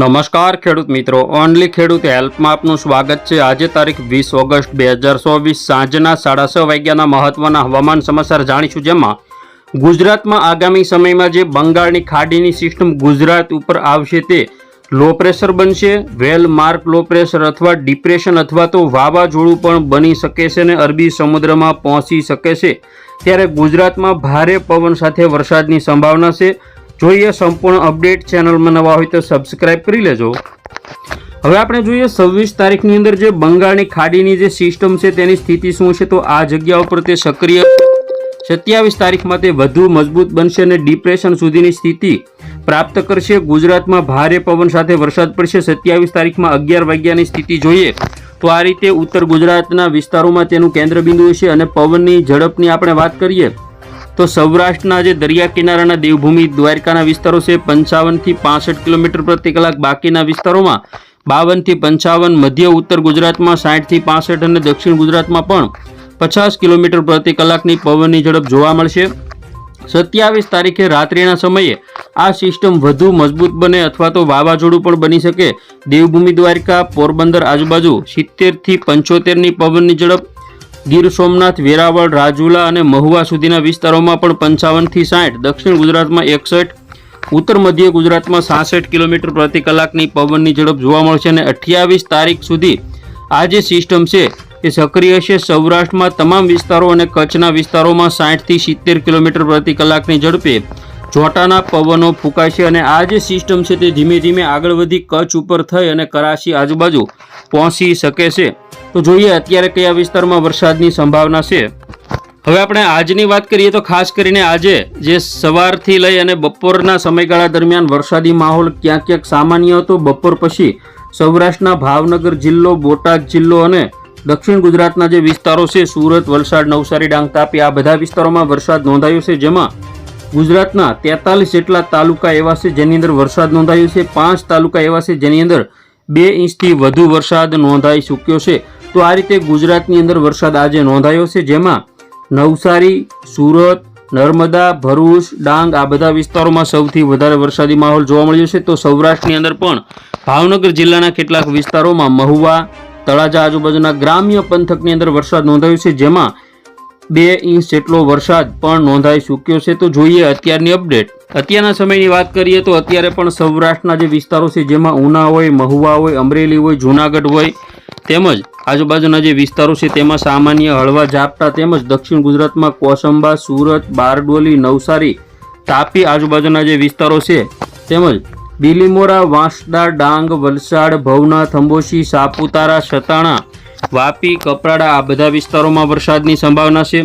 નમસ્કાર, ખેડૂત મિત્રો. ઓનલી ખેડૂત હેલ્પમાં આપનું સ્વાગત છે. આજે તારીખ વીસ ઓગસ્ટ બે હજાર ચોવીસ સાંજના સાડા છ વાગ્યાના મહત્વના હવામાન સમાચાર જાણીશું, જેમાં ગુજરાતમાં આગામી સમયમાં જે બંગાળની ખાડીની સિસ્ટમ ગુજરાત ઉપર આવશે તે લો પ્રેશર બનશે. વેલ માર્ક લો પ્રેશર અથવા ડિપ્રેશન અથવા તો વાવાઝોડું પણ બની શકે છે અને અરબી સમુદ્રમાં પહોંચી શકે છે. ત્યારે ગુજરાતમાં ભારે પવન સાથે વરસાદની સંભાવના છે. જોઈએ સંપૂર્ણ અપડેટ ચેનલમાં નવા હોય તો સબસ્ક્રાઇબ કરી લેજો. હવે આપણે જોઈએ છવ્વીસ તારીખની અંદર જે બંગાળની ખાડીની જે સિસ્ટમ છે તેની સ્થિતિ શું છે તો આ જગ્યા ઉપર તે સક્રિય સત્યાવીસ તારીખમાં તે વધુ મજબૂત બનશે અને ડિપ્રેશન સુધીની સ્થિતિ પ્રાપ્ત કરશે. ગુજરાતમાં ભારે પવન સાથે વરસાદ પડશે. સત્યાવીસ તારીખમાં અગિયાર વાગ્યાની સ્થિતિ જોઈએ તો આ રીતે ઉત્તર ગુજરાતના વિસ્તારોમાં તેનું કેન્દ્રબિંદુ છે અને પવનની ઝડપની આપણે વાત કરીએ તો સૌરાષ્ટ્રના જે દરિયા કિનારાના દેવભૂમિ દ્વારકાના વિસ્તારો છે, પંચાવનથી પાસઠ કિલોમીટર પ્રતિ કલાક બાકીના વિસ્તારોમાં, બાવનથી પંચાવન મધ્ય ઉત્તર ગુજરાતમાં, સાઠથી પાસઠ અને દક્ષિણ ગુજરાતમાં પણ પચાસ કિલોમીટર પ્રતિ કલાકની પવનની ઝડપ જોવા મળશે. સત્યાવીસ તારીખે રાત્રિના સમયે આ સિસ્ટમ વધુ મજબૂત બને અથવા તો વાવાઝોડું પણ બની શકે. દેવભૂમિ દ્વારકા, પોરબંદર આજુબાજુ સિત્તેરથી પંચોતેરની પવનની ઝડપ ગીર સોમનાથ, વેરાવળ, રાજુલા અને મહુવા સુધીના વિસ્તારોમાં પણ પંચાવનથી સાઠ, દક્ષિણ ગુજરાતમાં એકસઠ, ઉત્તર મધ્ય ગુજરાતમાં સાસઠ કિલોમીટર પ્રતિ કલાકની પવનની ઝડપ જોવા મળશે અને અઠ્યાવીસ તારીખ સુધી આ જે સિસ્ટમ છે એ સક્રિય છે સૌરાષ્ટ્રમાં તમામ વિસ્તારો અને કચ્છના વિસ્તારોમાં સાઠથી સિત્તેર કિલોમીટર પ્રતિ કલાકની ઝડપે જોટાના પવનો ફૂંકાશે અને આ જે સિસ્ટમ છે તે ધીમે ધીમે આગળ વધી કચ્છ ઉપર થઈ અને કરાચી આજુબાજુ પહોંચી શકે છે. તો જોઈએ અત્યારે કયા વિસ્તારમાં વરસાદની સંભાવના છે. હવે આપણે આજની વાત કરીએ તો ખાસ કરીને આજે જે સવારથી લઈ અને બપોરના સમયગાળા દરમિયાન વરસાદી માહોલ ક્યાંક ક્યાંક સામાન્ય હતો. બપોર પછી સૌરાષ્ટ્રના ભાવનગર જિલ્લો, બોટાદ જિલ્લો અને દક્ષિણ ગુજરાતના જે વિસ્તારો છે, સુરત, વલસાડ, નવસારી, ડાંગ, તાપી, આ બધા વિસ્તારોમાં વરસાદ નોંધાયો છે. જેમાં ગુજરાતના તેતાલીસ જેટલા તાલુકા એવા છે જેની અંદર વરસાદ નોંધાયો છે. પાંચ તાલુકા એવા છે જેની અંદર બે ઇંચથી વધુ વરસાદ નોંધાઈ ચૂક્યો છે. તો આ રીતે ગુજરાતની અંદર વરસાદ આજે નોંધાયો છે, જેમાં નવસારી, સુરત, નર્મદા, ભરૂચ, ડાંગ આ બધા વિસ્તારોમાં સૌથી વધારે વરસાદી માહોલ જોવા મળ્યો છે. તો સૌરાષ્ટ્રની અંદર પણ ભાવનગર જિલ્લાના કેટલાક વિસ્તારોમાં મહુવા, તળાજા આજુબાજુના ગ્રામ્ય પંથકની અંદર વરસાદ નોંધાયો છે, જેમાં બે ઇંચ જેટલો વરસાદ પણ નોંધાઈ ચૂક્યો છે. તો જોઈએ અત્યારની અપડેટ. અત્યારના સમયની વાત કરીએ તો અત્યારે પણ સૌરાષ્ટ્રના જે વિસ્તારો છે, જેમાં ઉના હોય, મહુવા હોય, અમરેલી હોય, જૂનાગઢ હોય, તેમજ આજુબાજુના જે વિસ્તારો છે તેમાં સામાન્ય હળવા ઝાપટા તેમજ દક્ષિણ ગુજરાતમાં કોસંબા, સુરત, બારડોલી, નવસારી, તાપી આજુબાજુના જે વિસ્તારો છે તેમજ બિલીમોરા, વાંસદા, ડાંગ, વલસાડ, ભવનાથ, અંબોશી, સાપુતારા, સતાણા, વાપી, કપરાડા આ બધા વિસ્તારોમાં વરસાદની સંભાવના છે.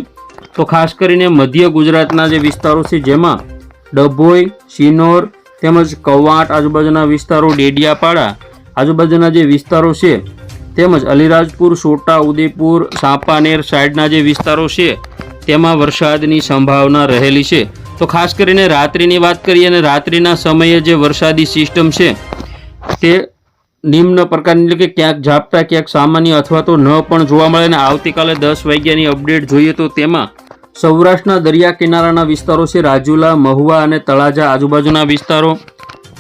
તો ખાસ કરીને મધ્ય ગુજરાતના જે વિસ્તારો છે જેમાં ડભોઈ સિનોર તેમજ કવાંટ આજુબાજુના વિસ્તારો, ડેડિયાપાડા આજુબાજુના જે વિસ્તારો છે તેમજ અલીરાજપુર છોટા ઉદેપુર સાંપાનેર સાઈડના જે વિસ્તારો છે, તેમાં વરસાદની સંભાવના રહેલી છે. તો ખાસ કરીને રાત્રિની વાત કરીએ અને રાત્રિના સમયે જે વરસાદી સિસ્ટમ છે, તે નિમ્ન પ્રકારની એટલે કે ક્યાંક ઝાપટા, ક્યાંક સામાન્ય અથવા તો ન પણ જોવા મળે અને આવતીકાલે દસ વાગ્યાની અપડેટ જોઈએ તો તેમાં સૌરાષ્ટ્રના દરિયા કિનારાના વિસ્તારો છે, રાજુલા, મહુવા અને તળાજા આજુબાજુના વિસ્તારો.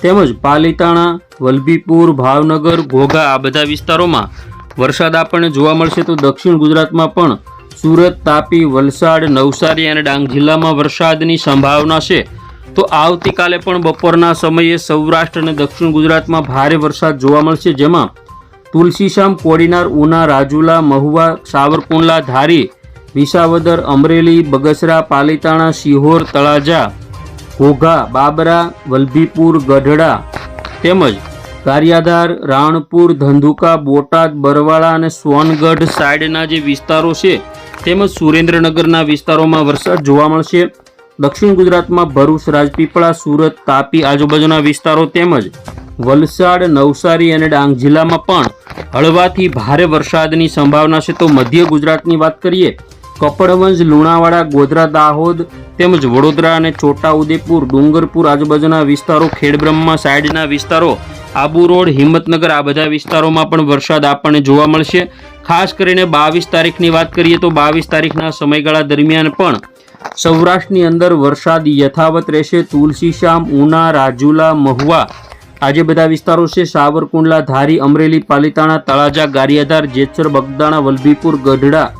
તેમજ પાલીતાણા, વલભીપુર, ભાવનગર, ઘોઘા આ બધા વિસ્તારોમાં વરસાદ આપણને જોવા મળશે તો દક્ષિણ ગુજરાતમાં પણ સુરત, તાપી, વલસાડ, નવસારી અને ડાંગ જિલ્લામાં વરસાદની સંભાવના છે. તો આવતીકાલે પણ બપોરના સમયે સૌરાષ્ટ્ર અને દક્ષિણ ગુજરાતમાં ભારે વરસાદ જોવા મળશે જેમાં તુલસીશામ કોડીનાર, ઉના, રાજુલા, મહુવા, સાવરકુંડલા, ધારી, વિસાવદર, અમરેલી, બગસરા, પાલીતાણા સિહોર તળાજા ઘોઘા, બાબરા, વલભીપુર, ગઢડા તેમજ ગારિયાધાર રાણપુર, ધંધુકા, બોટાદ, બરવાળા અને સોનગઢ સાઈડના જે વિસ્તારો છે તેમજ સુરેન્દ્રનગરના વિસ્તારોમાં વરસાદ જોવા મળશે. દક્ષિણ ગુજરાતમાં ભરૂચ, રાજપીપળા, સુરત, તાપી આજુબાજુના વિસ્તારો તેમજ વલસાડ, નવસારી અને ડાંગ જિલ્લામાં પણ હળવાથી ભારે વરસાદની સંભાવના છે. તો મધ્ય ગુજરાતની વાત કરીએ કપડવંજ, લુણાવાડા, ગોધરા, દાહોદ તેમજ વડોદરા અને છોટાઉદેપુર, ડુંગરપુર આજુબાજુના વિસ્તારો, ખેડબ્રહ્મા સાઈડના વિસ્તારો, આબુ રોડ, હિંમતનગર આ બધા વિસ્તારોમાં પણ વરસાદ આપણને જોવા મળશે. ખાસ કરીને બાવીસ તારીખની વાત કરીએ તો બાવીસ તારીખના સમયગાળા દરમિયાન પણ સૌરાષ્ટ્રની અંદર વરસાદ યથાવત રહેશે. તુલસીશ્યામ ઉના, રાજુલા, મહુવા આ જે બધા વિસ્તારો છે. સાવરકુંડલા, ધારી, અમરેલી, પાલિતાણા, તળાજા, ગારિયાધાર, જેતસર, બગદાણા, વલભીપુર, ગઢડા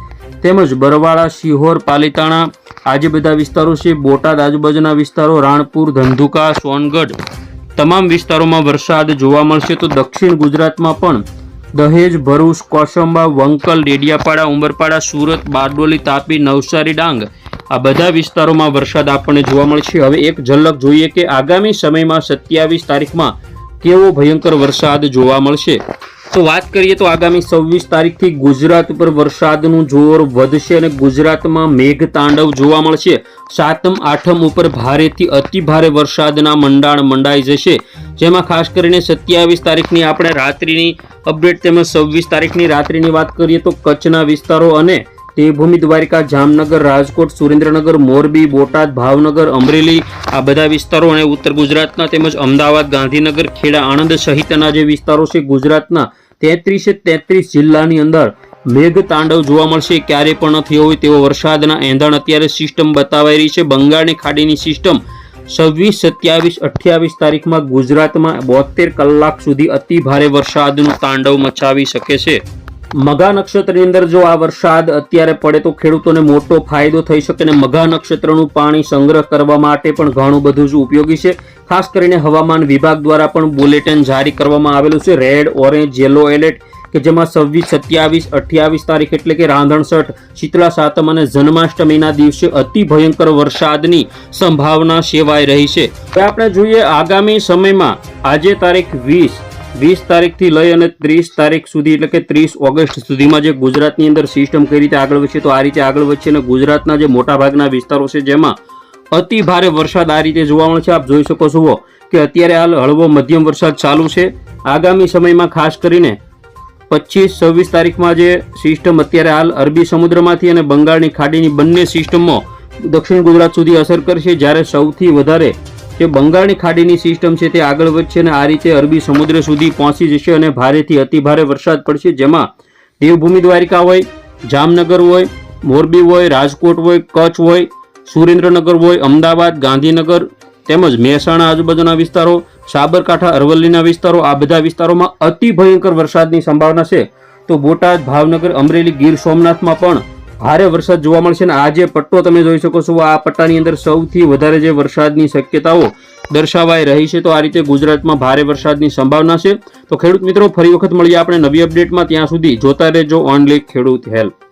તેમજ બરવાળા, શિહોર, પાલિતાણા આ જે બધા વિસ્તારો છે, બોટાદ, આજુબાજુના વિસ્તારો, રાણપુર, ધંધુકા, સોનગઢ. તમામ વિસ્તારોમાં વરસાદ જોવા મળશે તો દક્ષિણ ગુજરાતમાં પણ દહેજ, ભરૂચ, કોસંબા, વંકલ, ડેડિયાપાડા, ઉમરપાડા, સુરત, બારડોલી, તાપી, નવસારી, ડાંગ આ બધા વિસ્તારોમાં વરસાદ આપણને જોવા મળશે. હવે એક ઝલક જોઈએ કે આગામી સમયમાં સત્યાવીસ તારીખમાં કેવો ભયંકર વરસાદ જોવા મળશે. તો વાત કરીએ તો આગામી સવ્વીસ તારીખથી ગુજરાત ઉપર વરસાદનું જોર વધશે અને ગુજરાતમાં મેઘ તાંડવ જોવા મળશે. સાતમ, આઠમ ઉપર ભારેથી અતિ ભારે વરસાદના મંડાણ મંડાઈ જશે. જેમાં ખાસ કરીને સત્યાવીસ તારીખની આપણે રાત્રિની અપડેટ તેમજ સવ્વીસ તારીખની રાત્રિની વાત કરીએ તો કચ્છના વિસ્તારો અને દેવભૂમિ, દ્વારિકા, જામનગર, રાજકોટ, સુરેન્દ્રનગર, મોરબી, બોટાદ, ભાવનગર, અમરેલી આ બધા વિસ્તારો અને ઉત્તર ગુજરાતના તેમજ અમદાવાદ, ગાંધીનગર, ખેડા, આણંદ સહિતના જે વિસ્તારો છે ગુજરાતના તેત્રીસે તેત્રીસ જિલ્લાની અંદર મેઘ તાંડવ જોવા મળશે. ક્યારે પણ ન થયો હોય તેવો વરસાદના એંધાણ અત્યારે સિસ્ટમ બતાવાઈ રહી છે. બંગાળની ખાડીની સિસ્ટમ છવ્વીસ, સત્યાવીસ, અઠ્યાવીસ તારીખમાં ગુજરાતમાં બોતેર કલાક સુધી અતિ ભારે વરસાદનું તાંડવ મચાવી શકે છે. મઘા નક્ષત્રની અંદર જો આ વરસાદ અત્યારે પડે તો ખેડૂતોને મોટો ફાયદો થઈ શકે અને મઘા નક્ષત્રનું પાણી સંગ્રહ કરવા માટે પણ ઘણું બધું જ ઉપયોગી છે. ખાસ કરીને હવામાન વિભાગ દ્વારા પણ બુલેટિન જારી કરવામાં આવેલું છે. રેડ, ઓરેન્જ, યેલો એલર્ટ, કે જેમાં છવ્વીસ, સત્યાવીસ, અઠ્યાવીસ તારીખ એટલે કે રાંધણસઠ શીતળા સાતમ અને જન્માષ્ટમીના દિવસે અતિ ભયંકર વરસાદની સંભાવના સેવાઈ રહી છે. હવે આપણે જોઈએ આગામી સમયમાં આજે તારીખ વીસ વીસ તારીખથી લઈ અને ત્રીસ તારીખ સુધી એટલે કે ત્રીસ ઓગસ્ટ સુધીમાં જે ગુજરાતની અંદર સિસ્ટમ કઈ રીતે આગળ વધશે તો આ રીતે આગળ વધશે અને ગુજરાતના જે મોટાભાગના વિસ્તારો છે જેમાં અતિ ભારે વરસાદ આ રીતે જોવા મળશે. આપ જોઈ શકો છો કે અત્યારે હાલ હળવો મધ્યમ વરસાદ ચાલુ છે. આગામી સમયમાં ખાસ કરીને પચીસ, છવ્વીસ તારીખમાં જે સિસ્ટમ અત્યારે હાલ અરબી સમુદ્રમાંથી અને બંગાળની ખાડીની બંને સિસ્ટમો દક્ષિણ ગુજરાત સુધી અસર કરશે. જ્યારે સૌથી વધારે જે બંગાળની ખાડીની સિસ્ટમ છે તે આગળ વધશે અને આ રીતે અરબી સમુદ્ર સુધી પહોંચી જશે અને ભારેથી અતિ ભારે વરસાદ પડશે. જેમાં દેવભૂમિ દ્વારિકા હોય, જામનગર હોય, મોરબી હોય, રાજકોટ હોય, કચ્છ હોય સુરેન્દ્રનગર હોય અમદાવાદ, ગાંધીનગર તેમજ મહેસાણા આજુબાજુના વિસ્તારો, સાબરકાંઠા, અરવલ્લીના વિસ્તારો, આ બધા વિસ્તારોમાં અતિ ભયંકર વરસાદની સંભાવના છે. તો બોટાદ, ભાવનગર, અમરેલી, ગીર સોમનાથમાં પણ ભારે વરસાદ જોવા મળશે અને આ જે પટ્ટો તમે જોઈ શકો છો, આ પટ્ટાની અંદર સૌથી વધારે જે વરસાદની શક્યતાઓ દર્શાવાઈ રહી છે, તો આ રીતે ગુજરાતમાં ભારે વરસાદની સંભાવના છે. તો ખેડૂત મિત્રો, ફરી વખત મળીએ આપણે નવી અપડેટમાં. ત્યાં સુધી જોતા રહેજો ઓનલી ખેડૂત હેલ્પ.